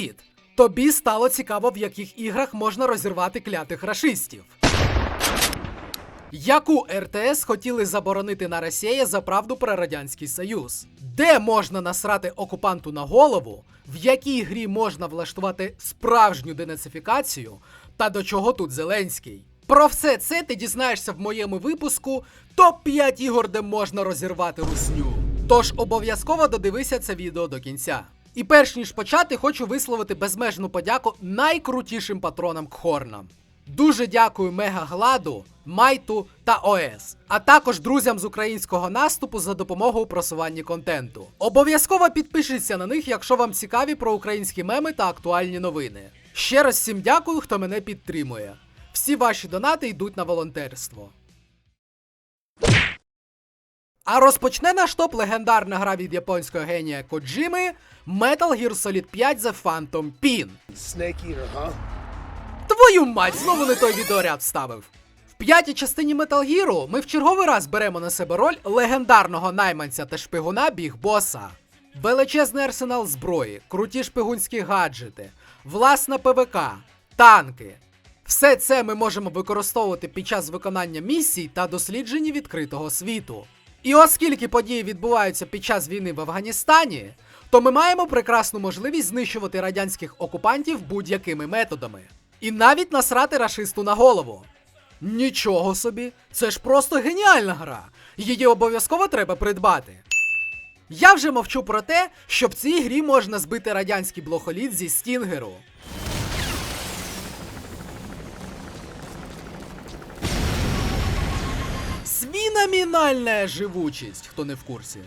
Привіт! Тобі стало цікаво, в яких іграх можна розірвати клятих рашистів. Яку РТС хотіли заборонити на Росії за правду про Радянський Союз? Де можна насрати окупанту на голову? В якій грі можна влаштувати справжню денацифікацію? Та до чого тут Зеленський? Про все це ти дізнаєшся в моєму випуску топ-5 ігор, де можна розірвати русню. Тож обов'язково додивися це відео до кінця. І перш ніж почати, хочу висловити безмежну подяку найкрутішим патронам Кхорнам. Дуже дякую Мега Гладу, Майту та ОС, а також друзям з українського наступу за допомогу у просуванні контенту. Обов'язково підпишіться на них, якщо вам цікаві про українські меми та актуальні новини. Ще раз всім дякую, хто мене підтримує. Всі ваші донати йдуть на волонтерство. А розпочне наш топ легендарна гра від японського генія Коджими Metal Gear Solid 5 The Phantom Pin. Snake Eater, huh? Твою мать, знову не той відеоряд вставив. В п'ятій частині Metal Gear ми в черговий раз беремо на себе роль легендарного найманця та шпигуна Біг Боса. Величезний арсенал зброї, круті шпигунські гаджети, власна ПВК, танки. Все це ми можемо використовувати під час виконання місій та дослідження відкритого світу. І оскільки події відбуваються під час війни в Афганістані, то ми маємо прекрасну можливість знищувати радянських окупантів будь-якими методами. І навіть насрати рашисту на голову. Нічого собі, це ж просто геніальна гра. Її обов'язково треба придбати. Я вже мовчу про те, що в цій грі можна збити радянський блохоліт зі стінгеру. Свіномінальна живучість, хто не в курсі.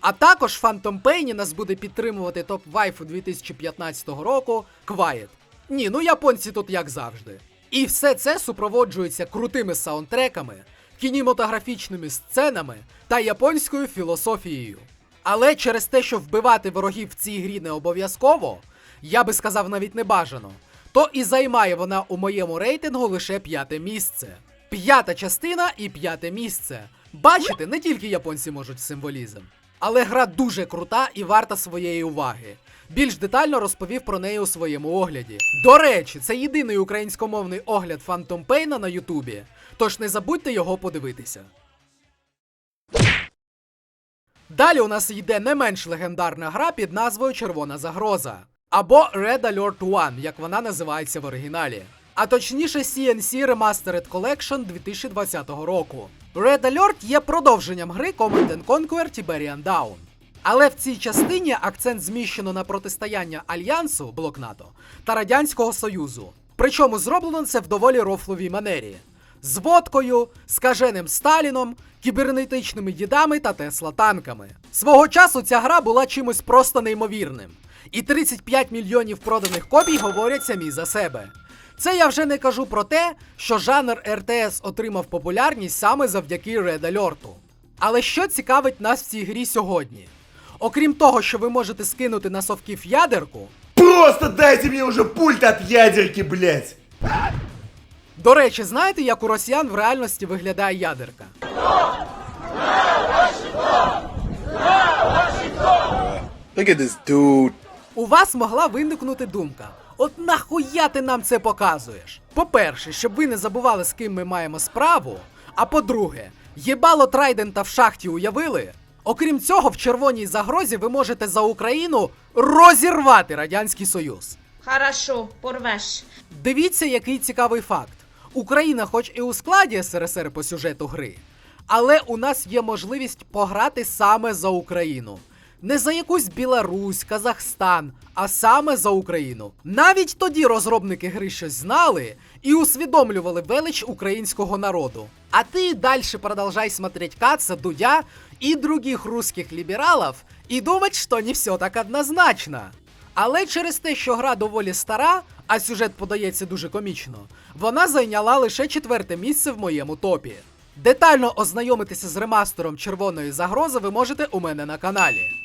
А також Phantom Pain нас буде підтримувати топ вайфу 2015 року Quiet. Ні, ну японці тут як завжди. І все це супроводжується крутими саундтреками, кінематографічними сценами та японською філософією. Але через те, що вбивати ворогів в цій грі не обов'язково, я би сказав навіть не бажано, то і займає вона у моєму рейтингу лише п'яте місце. П'ята частина і п'яте місце. Бачите, не тільки японці можуть символізм. Але гра дуже крута і варта своєї уваги. Більш детально розповів про неї у своєму огляді. До речі, це єдиний українськомовний огляд Phantom Pain на Ютубі, тож не забудьте його подивитися. Далі у нас йде не менш легендарна гра під назвою Червона загроза або Red Alert 1, як вона називається в оригіналі. А точніше CNC Remastered Collection 2020 року. Red Alert є продовженням гри Command Conquer Tiberian Down. Але в цій частині акцент зміщено на протистояння Альянсу блок НАТО та Радянського Союзу. Причому зроблено це в доволі рофловій манері. З водкою, скаженим Сталіном, кібернетичними дідами та Тесла-танками. Свого часу ця гра була чимось просто неймовірним. І 35 мільйонів проданих копій говорять самі за себе. Це я вже не кажу про те, що жанр РТС отримав популярність саме завдяки Red Alert. Але що цікавить нас в цій грі сьогодні? Окрім того, що ви можете скинути на совків ядерку, Просто дайте мне уже пульт от ядерки, блядь! до речі, знаєте, як у росіян в реальності виглядає ядерка? Look at this dude. У вас могла виникнути думка: от нахуя ти нам це показуєш? По-перше, щоб ви не забували, з ким ми маємо справу. А по-друге, єбало Трайдента в шахті уявили? Окрім цього, в червоній загрозі ви можете за Україну розірвати Радянський Союз. Хорошо, порвеш. Дивіться, який цікавий факт. Україна, хоч і у складі СРСР по сюжету гри, але у нас є можливість пограти саме за Україну. Не за якусь Білорусь, Казахстан, а саме за Україну. Навіть тоді розробники гри щось знали і усвідомлювали велич українського народу. А ти далі продовжай смотреть Каца, Дудя і других русських лібералів і думать, що не все так однозначно. Але через те, що гра доволі стара, а сюжет подається дуже комічно, вона зайняла лише четверте місце в моєму топі. Детально ознайомитися з ремастером червоної загрози ви можете у мене на каналі.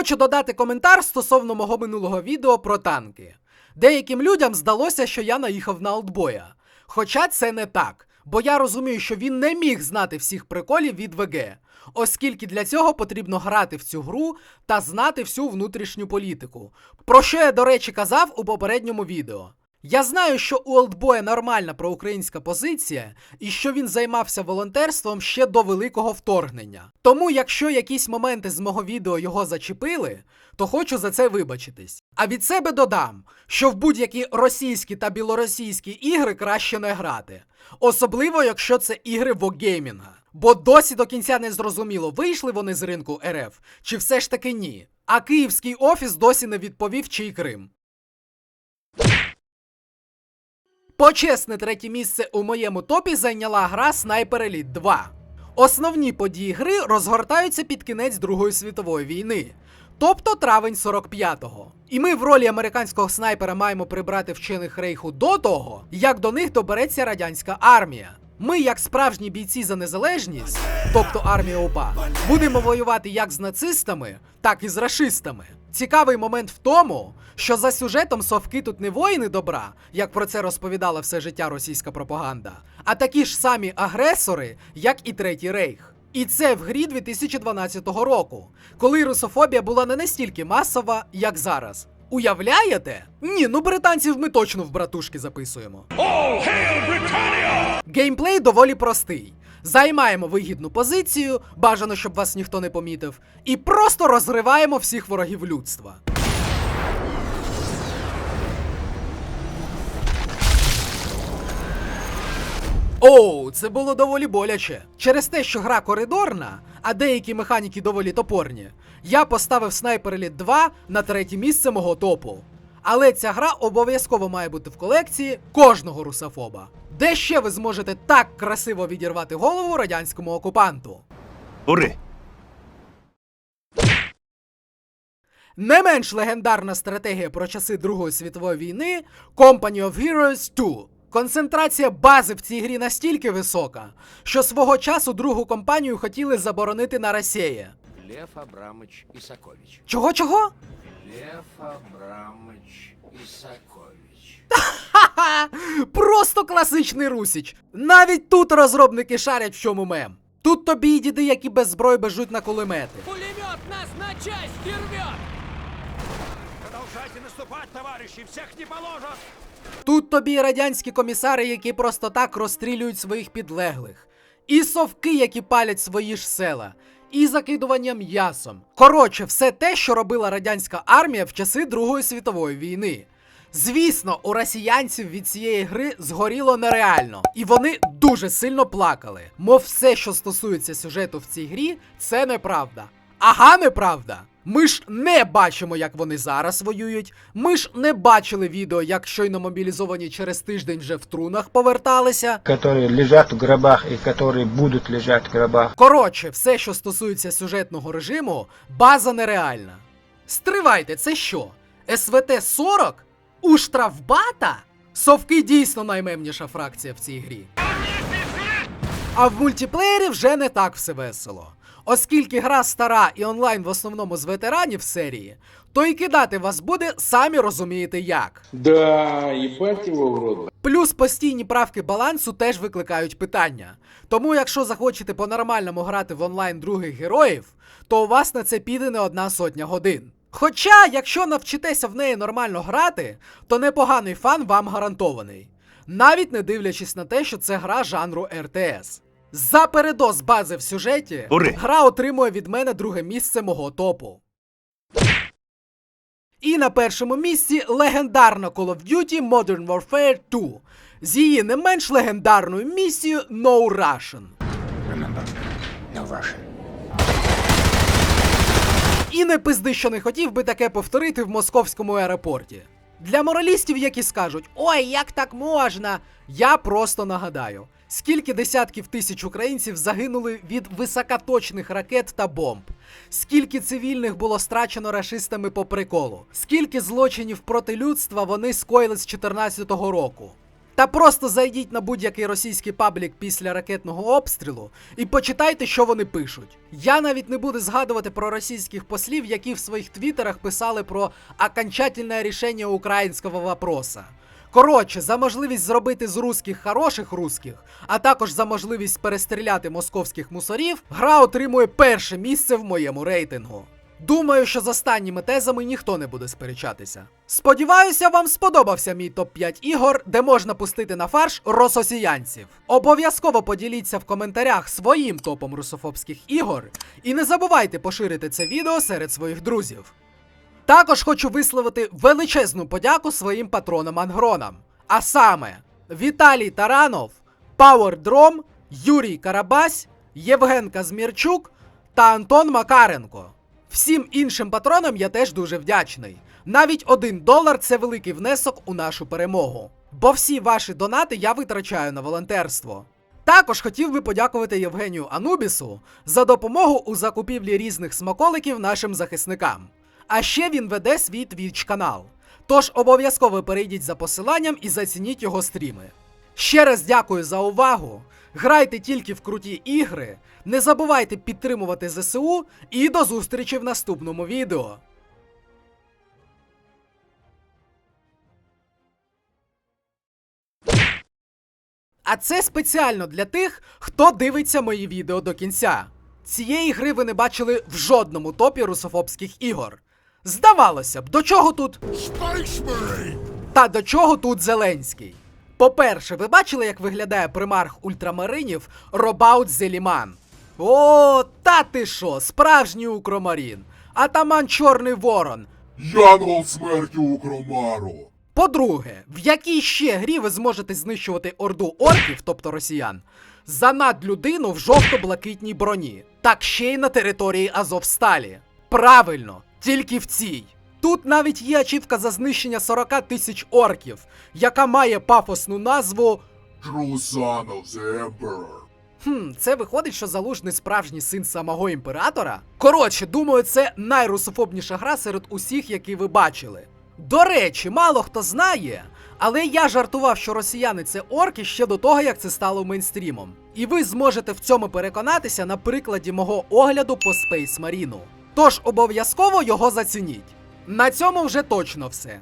Хочу додати коментар стосовно мого минулого відео про танки. Деяким людям здалося, що я наїхав на олдбоя. Хоча це не так, бо я розумію, що він не міг знати всіх приколів від ВГ. оскільки для цього потрібно грати в цю гру та знати всю внутрішню політику. Про що я, до речі, казав у попередньому відео. Я знаю, що у Олдбоя нормальна проукраїнська позиція, і що він займався волонтерством ще до великого вторгнення. Тому, якщо якісь моменти з мого відео його зачепили, то хочу за це вибачитись. А від себе додам, що в будь-які російські та білоросійські ігри краще не грати, особливо якщо це ігри вогеймінга. Бо досі до кінця не зрозуміло, вийшли вони з ринку РФ, чи все ж таки ні. А київський офіс досі не відповів, чий Крим. Почесне третє місце у моєму топі зайняла гра Sniper Elite 2. Основні події гри розгортаються під кінець Другої світової війни, тобто травень 45-го. І ми в ролі американського снайпера маємо прибрати вчених рейху до того, як до них добереться радянська армія. Ми, як справжні бійці за незалежність, тобто армія ОПА, будемо воювати як з нацистами, так і з рашистами. Цікавий момент в тому, що за сюжетом совки тут не воїни добра, як про це розповідала все життя російська пропаганда, а такі ж самі агресори, як і Третій Рейх. І це в грі 2012 року, коли русофобія була не настільки масова, як зараз. Уявляєте? Ні, ну британців ми точно в братушки записуємо. Геймплей доволі простий. Займаємо вигідну позицію, бажано, щоб вас ніхто не помітив, і просто розриваємо всіх ворогів людства. Оу, це було доволі боляче. Через те, що гра коридорна, а деякі механіки доволі топорні, я поставив Sniper Elite 2 на третє місце мого топу. Але ця гра обов'язково має бути в колекції кожного русофоба. Де ще ви зможете так красиво відірвати голову радянському окупанту? Ури! Не менш легендарна стратегія про часи Другої світової війни Company of Heroes 2. Концентрація бази в цій грі настільки висока, що свого часу другу компанію хотіли заборонити на Росії. Лев Абрамович Исакович. Чого чого? Лев Абрамович Исакович. Ха-ха! Просто класичний русіч. Навіть тут розробники шарять в чому мем. Тут тобі й діди, які без зброї бежуть на кулемети. Пулемет нас на части рвет! Продолжайте наступать, товарищи, всех не положат! Тут тобі радянські комісари, які просто так розстрілюють своїх підлеглих, і совки, які палять свої ж села, і закидування м'ясом. Коротше, все те, що робила радянська армія в часи Другої світової війни. Звісно, у росіянців від цієї гри згоріло нереально, і вони дуже сильно плакали. Мов все, що стосується сюжету в цій грі, це неправда. Ага, неправда. Ми ж не бачимо, як вони зараз воюють. Ми ж не бачили відео, як щойно мобілізовані через тиждень вже в трунах поверталися. которые лежат в гробах и которые будут лежать в гробах. Коротше, все, що стосується сюжетного режиму, база нереальна. Стривайте, це що? СВТ 40? У штрафбата? Совки дійсно наймемніша фракція в цій грі. А в мультиплеєрі вже не так все весело. Оскільки гра стара і онлайн в основному з ветеранів серії, то і кидати вас буде, самі розумієте як. Да, ебать его в рот. Плюс постійні правки балансу теж викликають питання. Тому, якщо захочете по-нормальному грати в онлайн других героїв, то у вас на це піде не одна сотня годин. Хоча, якщо навчитеся в неї нормально грати, то непоганий фан вам гарантований. Навіть не дивлячись на те, що це гра жанру РТС. За передоз бази в сюжеті, Ури! гра отримує від мене друге місце мого топу. І на першому місці легендарна Call of Duty Modern Warfare 2 з її не менш легендарною місією No Russian. І не пизди, що не хотів би таке повторити в московському аеропорті. Для моралістів, які скажуть, ой, як так можна, я просто нагадаю, скільки десятків тисяч українців загинули від високоточних ракет та бомб, скільки цивільних було страчено рашистами по приколу, скільки злочинів проти людства вони скоїли з 2014 року. Та просто зайдіть на будь-який російський паблік після ракетного обстрілу і почитайте, що вони пишуть. Я навіть не буду згадувати про російських послів, які в своїх твіттерах писали про окончательне рішення українського вопроса. Коротше, за можливість зробити з русських хороших русських, а також за можливість перестріляти московських мусорів, гра отримує перше місце в моєму рейтингу. Думаю, що з останніми тезами ніхто не буде сперечатися. Сподіваюся, вам сподобався мій топ-5 ігор, де можна пустити на фарш рососіянців. Обов'язково поділіться в коментарях своїм топом русофобських ігор, і не забувайте поширити це відео серед своїх друзів. Також хочу висловити величезну подяку своїм патронам-ангронам. А саме Віталій Таранов, Пауер Дром, Юрій Карабась, Євген Казмірчук та Антон Макаренко. Всім іншим патронам я теж дуже вдячний. Навіть один долар це великий внесок у нашу перемогу. Бо всі ваші донати я витрачаю на волонтерство. Також хотів би подякувати Євгенію Анубісу за допомогу у закупівлі різних смаколиків нашим захисникам. А ще він веде свій твіч канал. Тож обов'язково перейдіть за посиланням і зацініть його стріми. Ще раз дякую за увагу. Грайте тільки в круті ігри, не забувайте підтримувати ЗСУ і до зустрічі в наступному відео. А це спеціально для тих, хто дивиться мої відео до кінця. Цієї гри ви не бачили в жодному топі русофобських ігор. Здавалося б, до чого тут. Та до чого тут Зеленський? По-перше, ви бачили, як виглядає примарх ультрамаринів Робаут Зеліман? О, та ти що, справжній укромарін. Атаман Чорний Ворон. Янгол смерті Укромару. По-друге, в якій ще грі ви зможете знищувати орду орків, тобто росіян, за надлюдину в жовто-блакитній броні, так ще й на території Азовсталі. Правильно, тільки в цій. Тут навіть є ачівка за знищення 40 тисяч орків, яка має пафосну назву. True son of the Emperor. Хм, це виходить, що залужний справжній син самого імператора? Коротше, думаю, це найрусофобніша гра серед усіх, які ви бачили. До речі, мало хто знає, але я жартував, що росіяни це орки ще до того, як це стало мейнстрімом. І ви зможете в цьому переконатися на прикладі мого огляду по Space Marine. Тож обов'язково його зацініть. На цьому вже точно все.